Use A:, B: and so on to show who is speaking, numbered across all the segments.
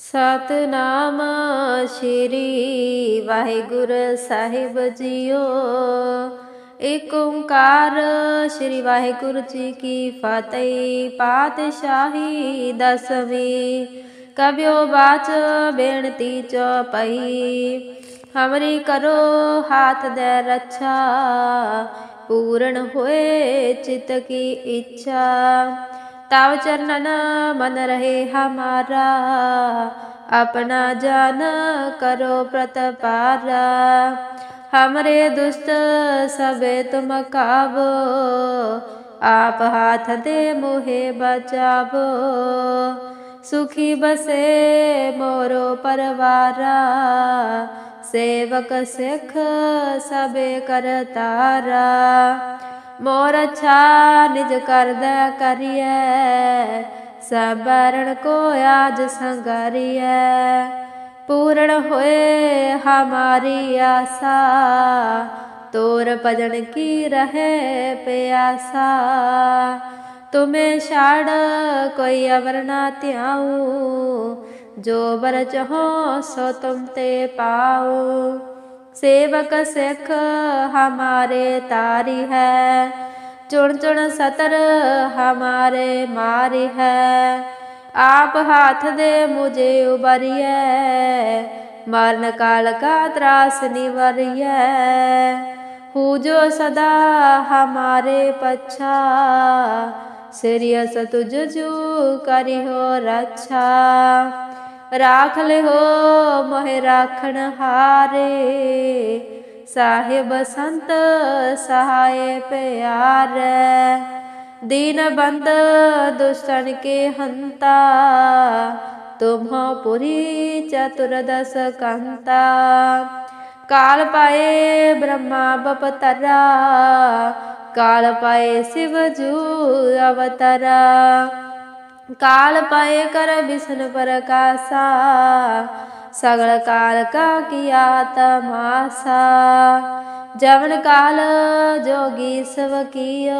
A: ਸਤਨਾਮ ਸ਼੍ਰੀ ਵਾਹਿਗੁਰੂ ਸਾਹਿਬ ਜੀਓ। ਏਕ ਓੰਕਾਰ ਸ਼੍ਰੀ ਵਾਹਿਗੁਰੂ ਜੀ ਕੀ ਫਤਿਹ, ਪਾਤਸ਼ਾਹੀ ਦਸਵੀਂ। ਕਬਿਓ ਬਾਚ ਬੇਨਤੀ ਚੌਪਈ ਹਮਰੀ ਕਰੋ ਹਾਥ ਦੇ ਰੱਛਾ, ਪੂਰਨ ਹੋਏ ਚਿਤ ਕੀ ਇੱਛਾ। ਤਾਵ ਚਰਨਨ ਮਨ ਰਹੇ ਹਮਾਰਾ, ਆਪਣਾ ਜਾਨ ਕਰੋ ਪ੍ਰਤਪਾਰਾ। ਹਮਰੇ ਦੁਸ਼ਟ ਸਭੇ ਤੁਮ ਕਾਵੋ, ਆਪ ਹਾਥ ਦੇ ਮੋਹੇ ਬਚਾਵੋ। ਸੁਖੀ ਬਸੇ ਮੋਰੋ ਪਰਵਾਰਾ, ਸੇਵਕ ਸਿਖ ਸਭੇ ਕਰਤਾਰਾ। ਮੋਰ ਅੱਛਾ ਨਿਜ ਕਰਦਾ ਕਰੀਐ, ਸਬਰਣ ਕੋ ਆਜ ਸੰਗਰੀਐ। ਪੂਰਨ ਹੋਏ ਹਮਾਰੀ ਆਸਾ, ਤੋਰ ਭਜਨ ਕੀ ਰਹੇ ਪਿਆਸਾ। ਤੁਮੇ ਛਾੜ ਕੋਈ ਅਵਰ ਨਾ ਧਿਆਉ, ਜੋ ਬਰ ਚਹੋ ਸੋ ਤੁਮ ਤੇ ਪਾਉ। ਸੇਵਕ ਸਿੱਖ ਹਮਾਰੇ ਤਾਰੀ ਹੈ। ਚੁਣ ਚੁਣ ਸਤਰ ਹਮਾਰੇ ਮਾਰੀ ਹੈ। ਆਪ ਹੱਥ ਦੇ ਮੁਝੇ ਉਬਰੀਐ ਮਰਨ ਕਾਲ ਕਾ ਤਰਾਸ ਨਿਵਰੀਐ। ਹੂ ਜੋ ਸਦਾ ਹਮਾਰੇ ਪਛਾ। ਸਿਰਿਅਸ ਤੁਝ ਜੂ ਕਰਿਓ ਰੱਛਾ। ਰਾਖ ਲਿਓ ਮੋਹਿ ਰਾਖਣ ਹਾਰੇ। ਸਾਹਿਬ ਸੰਤ ਸਹਾਏ ਪਿਆਰੇ। ਦੀਨ ਬੰਦ ਦੁਸ਼ਟਨ ਕੇ ਹੰਤਾ। ਤੁਮਹੁ ਪੁਰੀ ਚਤੁਰ ਕੰਤਾ। ਕਾਲ ਪਾਏ ਬ੍ਰਹਮਾ ਬਪਤਰਾ। ਕਾਲ ਪਾਏ ਸਿਵ ਜੂ ਅਵਤਰਾ। ਕਾਲ ਪਾਏ ਕਰ ਬਿਸ਼ਨ ਪ੍ਰਕਾਸ਼ਾ, ਸਗਲ ਕਾਲ ਕਾ ਕੀਆ ਤਮਾਸਾ। ਜਵਨ ਕਾਲ ਜੋਗੀ ਸਵ ਕੀਓ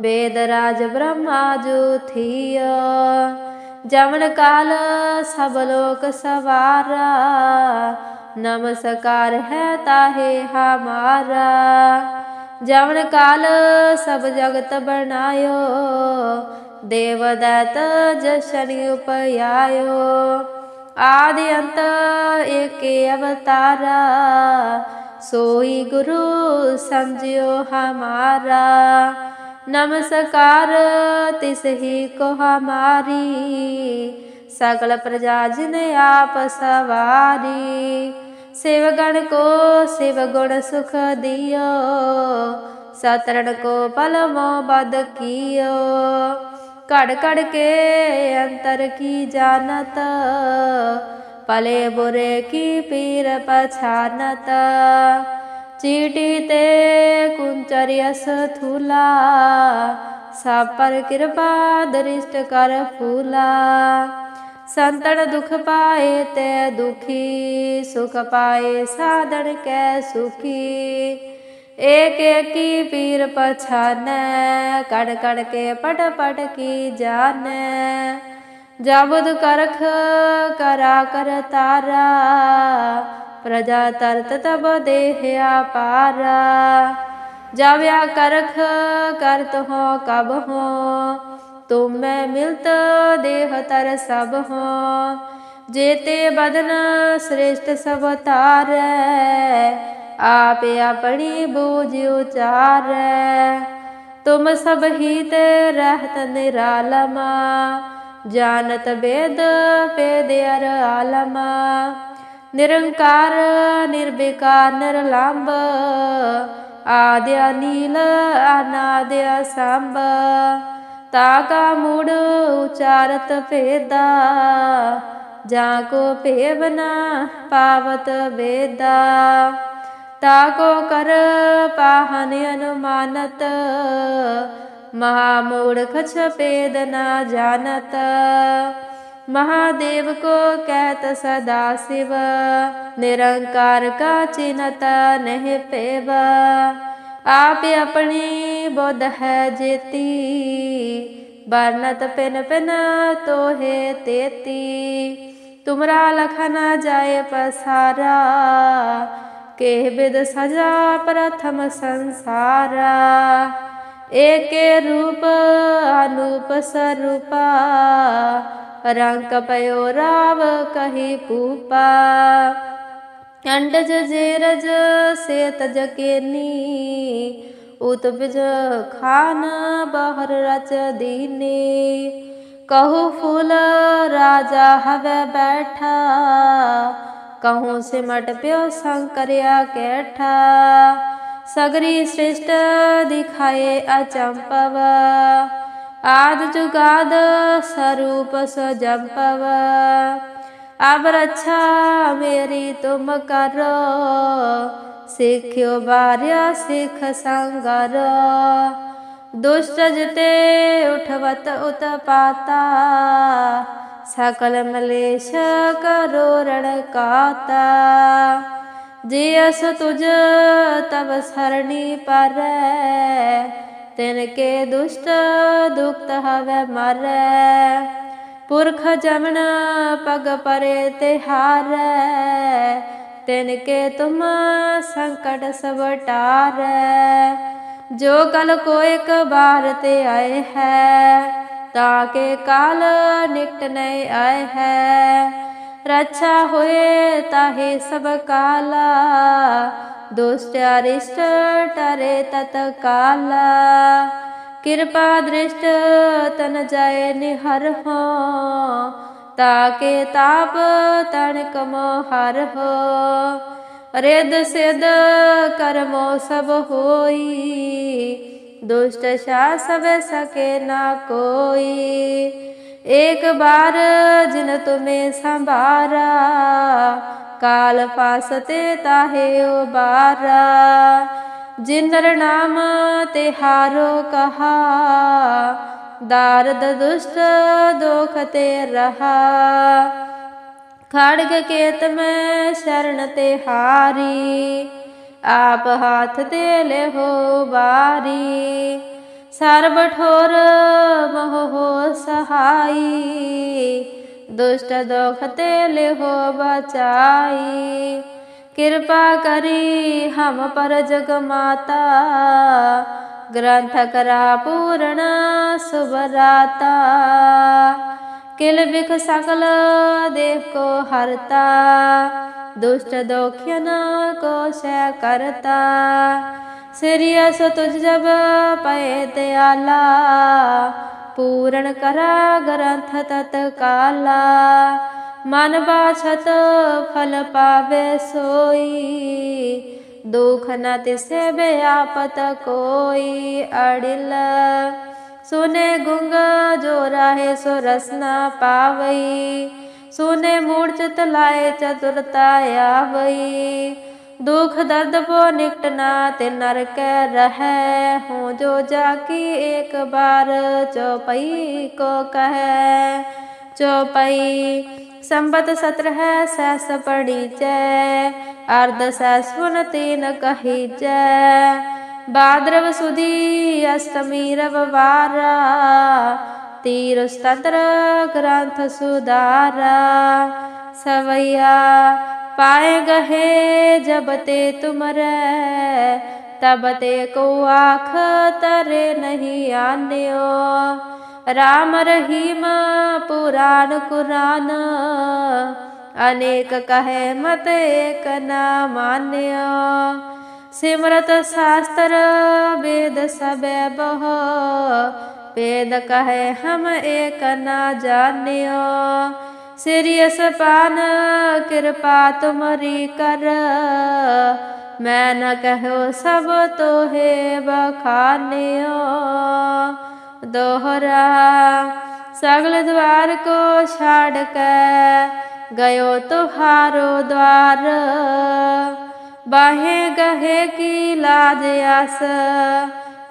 A: ਵੇਦ ਰਾਜ ਬ੍ਰਹਮਾ ਜੂ ਥੀਓ। ਜਵਨ ਕਾਲ ਸਭ ਲੋਕ ਸਵਾਰਾ ਨਮਸਕਾਰ ਹੈ ਤਾਹੇ ਹਮਾਰਾ। ਜਵਨ ਕਾਲ ਸਭ ਜਗਤ ਬਣਾਇਓ देवदत्त जशनि उपयायो आद्यन्त एके अवतारा सोई गुरु समझियो हमारा नमस्कार तिस ही को हमारी सकल प्रजा जिन आप सवारी शिवगण को शिव गुण सुख दियो सतरण को पलमो बद कियो ਘੜ ਘੜ ਕੇ ਅੰਤਰ ਕੀ ਜਾਣਤ? ਪਲੇ ਬੁਰੇ ਕੀ ਪੀਰ ਪਛਾਨਤ? ਚੀਟੀ ਤੇ ਕੁੰਚਰਿਅਸ ਥੂਲਾ, ਸਭ ਪਰ ਕਿਰਪਾ ਦ੍ਰਿਸ਼ਟ ਕਰ ਫੂਲਾ। ਸੰਤਣ ਦੁਖ ਪਾਏ ਤੇ ਦੁਖੀ, ਸੁਖ ਪਾਏ ਸਾਧਣ ਕੈ ਸੁਖੀ। ਏਕ ਏਕੀ ਪੀਰ ਪਛਾਨੈ ਕੜ ਕੜ ਕੇ ਪਟ ਪਟ ਕੀ ਜਾਣੈ ਜਬਦ ਕਰਖ ਕਰਾ ਕਰ ਤਾਰਾ ਪ੍ਰਜਾ ਤਰਤ ਤਬ ਦੇਹ ਆਪਾਰਾ ਜਾਵਿਆ ਕਰਖ ਕਰਤ ਹੋ ਕਬ ਹੋ ਤੁਮ ਮੈਂ ਮਿਲਤ ਦੇਹ ਤਰ ਸਭ ਹੋ ਜੇਤੇ ਬਦਨ ਸ੍ਰੇਸ਼ਟ ਸਭ ਤਾਰੈ ਆਪ ਆਪਣੀ ਬੂਝ ਉਚਾਰੈ। ਤੁਮ ਸਭ ਹੀ ਤੇ ਰਹਿਤ ਨਿਰਾਲਮਾ। ਜਾਣਤ ਵੇਦ ਪੇਦ ਅਰ ਆਲਮਾ। ਨਿਰੰਕਾਰ ਨਿਰਬਿਕਾਰ ਨਿਰਲੰਭ ਆਦਿ ਨੀਲ ਅਨਾਦਿ ਸੰਭ। ਤਾਕਾ ਮੂੜ ਉਚਾਰਤ ਭੇਦਾ। ਜਾਂ ਕੋ ਭੇਵਨਾ ਪਾਵਤ ਵੇਦਾ। ਤਾਕੋ ਕਰ ਪਾਹਨ ਅਨੁਮਾਨਤ ਮਹਾ ਮੂੜਖ ਛਪੇਦ ਨਾ ਜਾਣਤ महादेव को कहत सदा शिव निरंकार का चिन्हत नहीं पेव आप अपनी बोध है जेती ਬਰਨਤ ਪਿਨ ਪਿਨ ਤੋਹੇ ਤੇਤੀ ਤੁਮਰਾ ਲਖ ਨਾ ਜਾਏ ਪਸਾਰਾ ਕੇ ਬਿਦ ਸਜਾ ਪ੍ਰਥਮ ਸੰਸਾਰਾ ਏਕੇ ਰੂਪ ਅਨੂਪ ਸਰੂਪਾ ਰੰਗ ਪਇਓ ਰਾਵ ਕਹੀ ਪੂਪਾ ਅੰਡਜ ਜੇਰਜ ਸੇਤ ਜਕੇਨੀ ਉਤ ਬਿਜ ਖਾਨ ਬਹਰ ਰਚ ਦੀਨੇ ਕਹੂ ਫੂਲ ਰਾਜਾ ਹਵੇ ਬੈਠਾ ਕਹੂੰ ਸਿਮਟ ਪਿਓ ਸੰਕਰਿਆ ਕੈਠਾ। ਸਗਰੀ ਸ੍ਰਿਸ਼ਟ ਦਿਖਾਏ ਅਚੰਪਵ। ਆਦ ਜੁਗਾਦ ਸਰੂਪ ਸਜੰਪਵ। ਅਬ ਰੱਛਾ ਮੇਰੀ ਤੁਮ ਕਰੋ। ਸਿੱਖਿਓ ਬਾਰਿਆ ਸਿੱਖ ਸੰਗਰ। ਦੁਸ਼ਟ ਜਤੇ ਉਠਵਤ ਉਤਪਾਤਾ। ਸਕਲ ਮਲੇਸ਼ ਕਰੋ ਰਣ ਕਾਤਾ ਜਿਸ ਤੁਜ ਤਬ ਸਰਣੀ ਪਰੈ, ਤਿਨ ਕੇ ਦੁਸ਼ਟ ਦੁਖਤ ਹਵੇ ਮਰੈ। ਪੁਰਖ ਜਮਨ ਪਗ ਪਰੇ ਤੇ ਹਾਰੈ, ਤਿਨ ਕੇ ਤੁਮ ਸੰਕਟ ਸਭ ਟਾਰੈ। ਜੋ ਕਲ ਕੋ ਇੱਕ ਬਾਰ ਤੇ ਆਏ ਹੈ ਤਾਕੇ ਕਾਲ ਨਿਕਟ ਨਹੀਂ ਆਏ ਹੈ। ਰੱਛਾ ਹੋਏ ਤਾਹੇ ਸਭ ਕਾਲਾ। ਦੁਸ਼ਟ ਅਰਿਸ਼ਟ ਟਰੇ ਤਤ ਕਾਲਾ। ਕਿਰਪਾ ਦ੍ਰਿਸ਼ਟ ਤਨ ਜਾਏ ਨਿਹਰ ਹੋ। ਤਾਕੇ ਤਾਪ ਤਣ ਕਮੋ ਹਰ ਹੋ। ਰਿਦ ਸਿਦ ਕਰਮੋ ਸਭ ਹੋਈ। दुष्ट शाह सब सके ना कोई एक बार जिन तुम्हें संभारा काल फासते ताहे उबारा जिनर नाम ते हारो कहा दारद दुष्ट दोख ते रहा खड़ग केत में शरण ते हारी ਆਪ ਹੱਥ ਤੇ ਲਹੋ ਬਾਰੀ ਸਰਬ ਠੋਰ ਮੋਹ ਸਹਾਈ। ਦੁਸ਼ਟ ਦੁਖ ਤੇ ਲਹੋ ਬਚਾਈ। ਕਿਰਪਾ ਕਰੀ ਹਮ ਪਰ ਜਗ ਮਾਤਾ ਗ੍ਰੰਥ ਕਰਾ ਪੂਰਣ ਸੁਭਰਾਤਾ। ਕਿਲ ਵਿਖ ਸਕਲ ਦੇਵ ਕੋ ਹਰਤਾ। ਦੁਸ਼ਟ ਦੋਖਿਨ ਕੋ ਸੈ ਕਰਤਾ। ਸਿਰਿਅਸ ਤੁਝ ਜਬ ਪਏ ਤੇ ਆਲਾ। ਪੂਰਨ ਕਰਾ ਗ੍ਰੰਥ ਤਤ ਕਾਲਾ ਮਨ ਬਾਛਤ ਫਲ ਪਾਵੇ ਸੋਈ। ਦੁਖ ਨ ਤਿਸੇ ਬਿਆਪਤ ਕੋਈ ਅੜਿਲ। ਸੁਨੇ ਗੁੰਗ ਜੋ ਰਾਹੇ ਸੋ ਰਸਨਾ ਪਾਵਈ। ਸੂਨੇ ਮੂਰਤ ਲਾਏ ਚਤੁਰਤਾ ਆਵਈ। ਦੁਖ ਦਰਦ ਪੋ ਨਿਕਟ ਨਾ ਤੇ ਨਰਕ ਰਹੈ। ਹੂੰ ਜੋ ਜਾ ਕੀ ਇੱਕ ਬਾਰ ਚੋਪਈ ਕੋ ਕਹੈ। ਚੋਪਈ ਸੰਬਤ ਸਤਰ ਹੈ ਸੈਸ ਪੜੀ ਜੈ ਅਰਧ ਸੈਸੁਨ ਤੀਨ ਕਹੀ ਜੈ ਬਾਦਰਵ ਸੁਦੀ, ਅਸ਼ਟਮੀ ਰਵਵਾਰਾ। तीर तंत्र ग्रंथ सुधारा सवैया पाए गहे जब ते तुमरे तब ते को आख तरे नहीं आन्यो राम रहीम पुराण कुरान अनेक कहे मत एक न मान्यो सिमरत शास्त्र वेद सब बह ਭੇਦ ਕਹੇ, ਹਮ ਏਕ ਨਾ ਜਾਣਿਓ। ਸਿਰਿ ਸਪਾਨ ਕਿਰਪਾ ਤੁਮਰੀ ਕਰ। ਮੈਂ ਨ ਕਹਿਓ ਸਭ ਤੋਹੇ ਬਖਾਨਿਓ। ਦੋਹਰਾ, ਸਗਲ ਦਵਾਰ ਕੋ ਛਾੜ ਕੇ, ਗਇਓ ਤੁਹਾਰੋ ਦਵਾਰ। ਬਾਹੇ ਗਹੇ ਕੀ ਲਾਜ ਆਸ